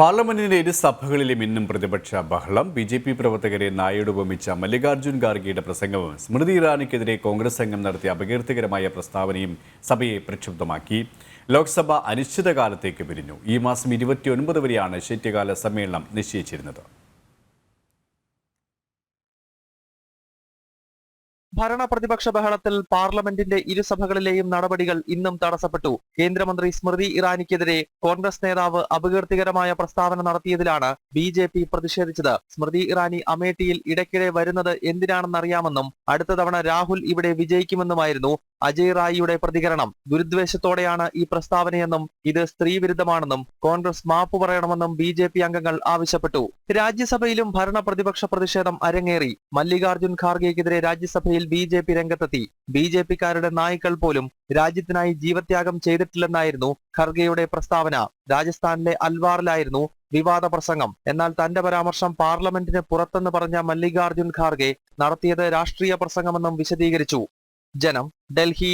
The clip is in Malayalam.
പാർലമെന്റിന്റെ ഇരു സഭകളിലും ഇന്നും പ്രതിപക്ഷ ബഹളം. ബി ജെ പി പ്രവർത്തകരെ നായോട് ഉപമിച്ച മല്ലികാർജുൻ ഖാർഗെയുടെ പ്രസംഗവും സ്മൃതി ഇറാനിക്കെതിരെ കോൺഗ്രസ് സംഘം നടത്തിയ അപകീർത്തികരമായ പ്രസ്താവനയും സഭയെ പ്രക്ഷുബ്ധമാക്കി. ലോക്സഭ അനിശ്ചിതകാലത്തേക്ക് പിരിഞ്ഞു. ഈ മാസം ഇരുപത്തിയൊൻപത് വരെയാണ് ശൈത്യകാല സമ്മേളനം നിശ്ചയിച്ചിരുന്നത്. ഭരണ പ്രതിപക്ഷ ബഹളത്തിൽ പാർലമെന്റിന്റെ ഇരുസഭകളിലെയും നടപടികൾ ഇന്നും തടസ്സപ്പെട്ടു. കേന്ദ്രമന്ത്രി സ്മൃതി ഇറാനിക്കെതിരെ കോൺഗ്രസ് നേതാവ് അപകീർത്തികരമായ പ്രസ്താവന നടത്തിയതിലാണ് ബി ജെ പി പ്രതിഷേധിച്ചത്. സ്മൃതി ഇറാനി അമേഠിയിൽ ഇടയ്ക്കിടെ വരുന്നത് എന്തിനാണെന്നറിയാമെന്നും അടുത്ത തവണ രാഹുൽ ഇവിടെ വിജയിക്കുമെന്നുമായിരുന്നു അജയ് റായിയുടെ പ്രതികരണം ദുരുദ്വേഷത്തോടെയാണ് ഈ പ്രസ്താവനയെന്നും ഇത് സ്ത്രീവിരുദ്ധമാണെന്നും കോൺഗ്രസ് മാപ്പ് പറയണമെന്നും ബി ജെ പി അംഗങ്ങൾ ആവശ്യപ്പെട്ടു. രാജ്യസഭയിലും ഭരണ പ്രതിപക്ഷ പ്രതിഷേധം അരങ്ങേറി. മല്ലികാർജുൻ ഖാർഗെക്കെതിരെ രാജ്യസഭയിൽ ബി ജെ പി രംഗത്തെത്തി. ബി ജെ നായ്ക്കൾ പോലും രാജ്യത്തിനായി ജീവത്യാഗം ചെയ്തിട്ടില്ലെന്നായിരുന്നു ഖർഗെയുടെ പ്രസ്താവന. രാജസ്ഥാനിലെ അൽവാറിലായിരുന്നു വിവാദ പ്രസംഗം. എന്നാൽ തന്റെ പരാമർശം പാർലമെന്റിന് പുറത്തെന്ന് പറഞ്ഞ മല്ലികാർജുൻ ഖാർഗെ നടത്തിയത് രാഷ്ട്രീയ പ്രസംഗമെന്നും വിശദീകരിച്ചു. ജനം ഡൽഹി